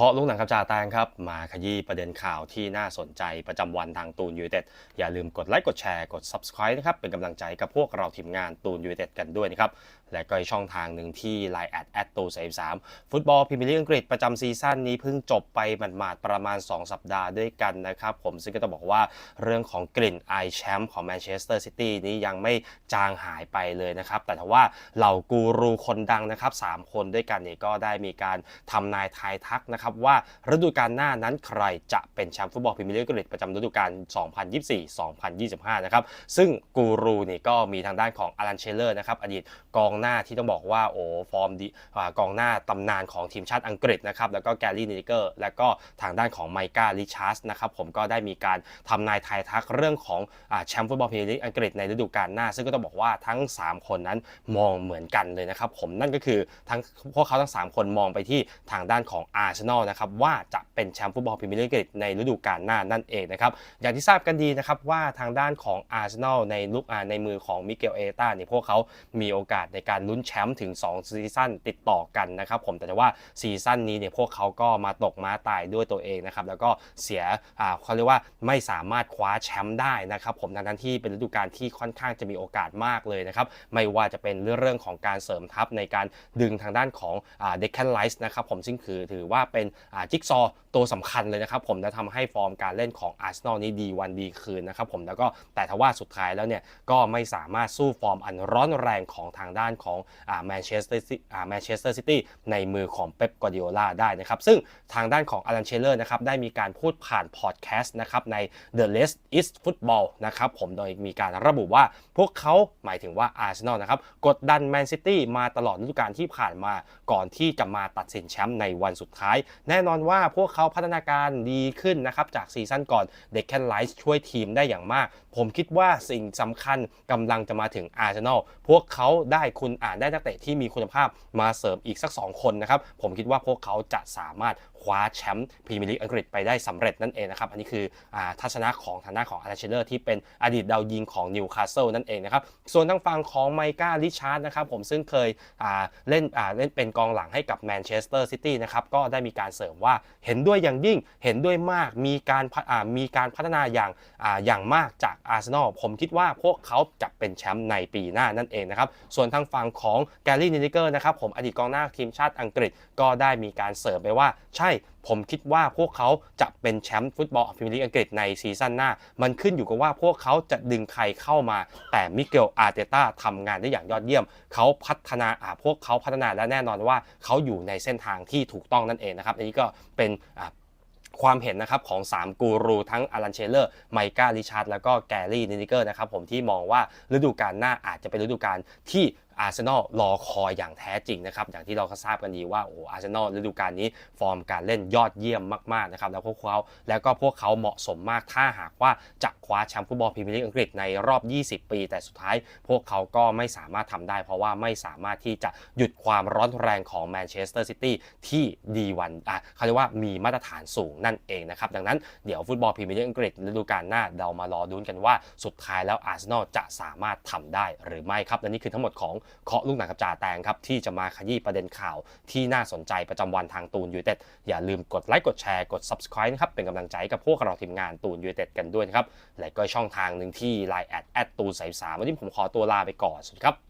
เคาะลุกหนังครับจ่าแตงครับ มาขยี้ประเด็นข่าวที่น่าสนใจประจำวันทางตูนยูเต็ดอย่าลืมกดไลค์กดแชร์กด Subscribe นะครับ เป็นกำลังใจกับพวกเราทีมงานตูนยูเต็ดกันด้วยนะครับ และก็อีกช่องทางหนึ่งที่ Line แอดแอดตูสามฟุตบอลพรีเมียร์ลีกอังกฤษประจำซีซั่นนี้เพิ่งจบไปหมาดๆประมาณ 2 สัปดาห์ด้วยกันนะครับ ผมซึ่งก็ต้องบอกว่าเรื่องของกลิ่นไอแชมป์ของแมนเชสเตอร์ซิตี้นี้ยังไม่จางหายไปเลยนะครับแต่ถ้าว่าเหล่ากูรูคนดังนะครับ3คนด้วยกันเนี่ยก็ได้มีการทำนายทายทักนะครับว่าฤดูกาลหน้านั้นใครจะเป็นแชมป์ฟุตบอลพรีเมียร์ลีกอังกฤษประจำฤดูกาล 2024-2025 นะครับ ซึ่งกูรูนี่ก็มีทางด้านของอลันเชลเลอร์นะครับอดีตกองหน้าที่ต้องบอกว่าโอ้ฟอร์มดีกองหน้าตำนานของทีมชาติอังกฤษนะครับแล้วก็แกรี่นิเกอร์แล้วก็ทางด้านของไมก้าลิชาร์สนะครับผมก็ได้มีการทำนายทายทักเรื่องของอแชมป์ฟุตบอลพรีเมียร์ลีกอังกฤษในฤดูกาลหน้า ซึ่งก็ต้องบอกว่าทั้ง 3 คนนั้นมองเหมือนกันเลยนะครับผมนั่นก็คือทั้งพวกเขาทั้ง 3 คนมองไปที่ทางด้านของอาร์เซนอลนะครับว่าจะ เป็นแชมป์ฟุตบอลพรีเมียร์ลีกในฤดูกาลหน้านั่นเองนะครับอย่างที่ทราบกันดีนะครับว่าทางด้านของอาร์เซนอลในลุกอาในมือของมิเกลเอต้าเนี่ยพวกเขามีโอกาสในการลุ้นแชมป์ถึง 2 ซีซั่นติดต่อกันนะครับผมแต่ว่าซีซั่นนี้เนี่ยพวกเขาก็มาตกม้าตายด้วยตัวเองนะครับแล้วก็เสียอ่าเขาเรียกว่าไม่สามารถคว้าแชมป์ได้นะครับผมดังนั้นที่เป็นฤดูกาลที่ค่อนข้างจะมีโอกาสมากเลยนะครับไม่ว่าจะเป็นเรื่องของการเสริมทัพในการดึงทางด้านของเด็กแคนไลส์นะครับผมซึ่งคือถือว่าเป็นจิ๊กซอตัวสำคัญเลยนะครับผมจะทำให้ฟอร์มการเล่นของอาร์เซนอลนี้ดีวันดีคืนนะครับผมแล้วก็แต่ทว่าสุดท้ายแล้วเนี่ยก็ไม่สามารถสู้ฟอร์มอันร้อนแรงของทางด้านของแมนเชสเตอร์แมนเชสเตอร์ซิตี้ในมือของเป๊ปกวาร์ดิโอลาได้นะครับซึ่งทางด้านของอลันเชลเลอร์นะครับได้มีการพูดผ่านพอดแคสต์นะครับใน The List is Football นะครับผมโดยมีการระบุว่าพวกเขาหมายถึงว่าอาร์เซนอลนะครับกดดันแมนซิตี้มาตลอดฤดูกาลที่ผ่านมาก่อนที่จะมาตัดสินแชมป์ในวันสุดท้าย แน่นอนว่าพวกเขาพัฒนาการดีขึ้นนะครับจากซีซั่นก่อนเด็กแคนไลท์ช่วยทีมได้อย่างมาก ผมคิดว่าสิ่งสำคัญกำลังจะมาถึงอาร์เซนอลพวกเขาได้คุณอ่านได้นักเตะที่มีคุณภาพมาเสริมอีกสัก 2 คนนะครับผมคิดว่าพวกเขาจะสามารถคว้าแชมป์พรีเมียร์ลีกอังกฤษไปได้สำเร็จนั่นเองนะครับอันนี้คือทัศนะของทางด้านของอาร์เชเลอร์ที่เป็นอดีตดาวยิงของนิวคาสเซิลนั่นเองนะครับส่วนทางฝั่งของไมก้าลิชาร์ดนะครับผมซึ่งเคยเล่นเล่นเป็นกองหลังให้กับแมนเชสเตอร์ซิตี้นะครับก็ได้มีการเสริมว่าเห็นด้วยอย่างยิ่งเห็นด้วยมากมีการมีการพัฒนาอย่างอย่างมากจากอาร์เซนอลผมคิดว่าพวกเขาจะเป็นแชมป์ในปีหน้านั่นเองนะครับส่วนทางฝั่งของแกรี่นินิเกอร์นะครับผมอดีตกองหน้าทีมชาติอังกฤษก็ได้มีการเสริมไปว่าใช่ผมคิดว่าพวกเขาจะเป็นแชมป์ฟุตบอลพรีเมียร์ลีกอังกฤษในซีซั่นหน้า มันขึ้นอยู่กับว่าพวกเขาจะดึงใครเข้ามา แต่มิเกลอาร์เตต้าทำงานได้อย่างยอดเยี่ยม เขาพัฒนาอ่าพวกเขาพัฒนาและแน่นอนว่าเขาอยู่ในเส้นทางที่ถูกต้องนั่นเองนะครับอันนี้ก็เป็นอ่าความเห็นนะครับของ 3 กูรูทั้งอลันเชลเลอร์ไมก้าริชาร์ดแล้วก็แกรี่นินิเกอร์นะครับผมที่มองว่าฤดูกาลหน้าอาจจะเป็นฤดูกาลที่ อาร์เซนอลรอคอยอย่างแท้จริงนะครับอย่างที่เราก็ทราบกันดีว่าโอ้อาร์เซนอลฤดูกาลนี้ฟอร์มการเล่นยอดเยี่ยมมากๆนะครับแล้วพวกเขาแล้วก็พวกเขาเหมาะสมมากถ้าหากว่าจะคว้าแชมป์ฟุตบอลพรีเมียร์ลีกอังกฤษในรอบ 20 ปี แต่สุดท้ายพวกเขาก็ไม่สามารถทำได้ เพราะว่าไม่สามารถที่จะหยุดความร้อนแรงของแมนเชสเตอร์ซิตี้ที่ดีวันอะเขาเรียกว่ามีมาตรฐานสูงนั่นเองนะครับดังนั้นเดี๋ยวฟุตบอลพรีเมียร์ลีกอังกฤษฤดูกาลหน้าเรามารอดุนกันว่าสุดท้ายแล้วอาร์เซนอลจะสามารถทำได้หรือไม่ครับและนี่คือทั้งหมดของเคาะลูกหนังกับจ่าแตงครับ ที่จะมาขยี้ประเด็นข่าวที่น่าสนใจประจำวันทางตูนยูเต็ดอย่าลืมกดไลค์กดแชร์กด subscribe นะครับเป็นกำลังใจกับพวกเราทีมงานตูนยูเต็ดกันด้วยนะครับและก็ช่องทางหนึ่งที่ Line แอดแอดตูนสายสามวันนี้ผมขอตัวลาไปก่อนสวัสดีครับ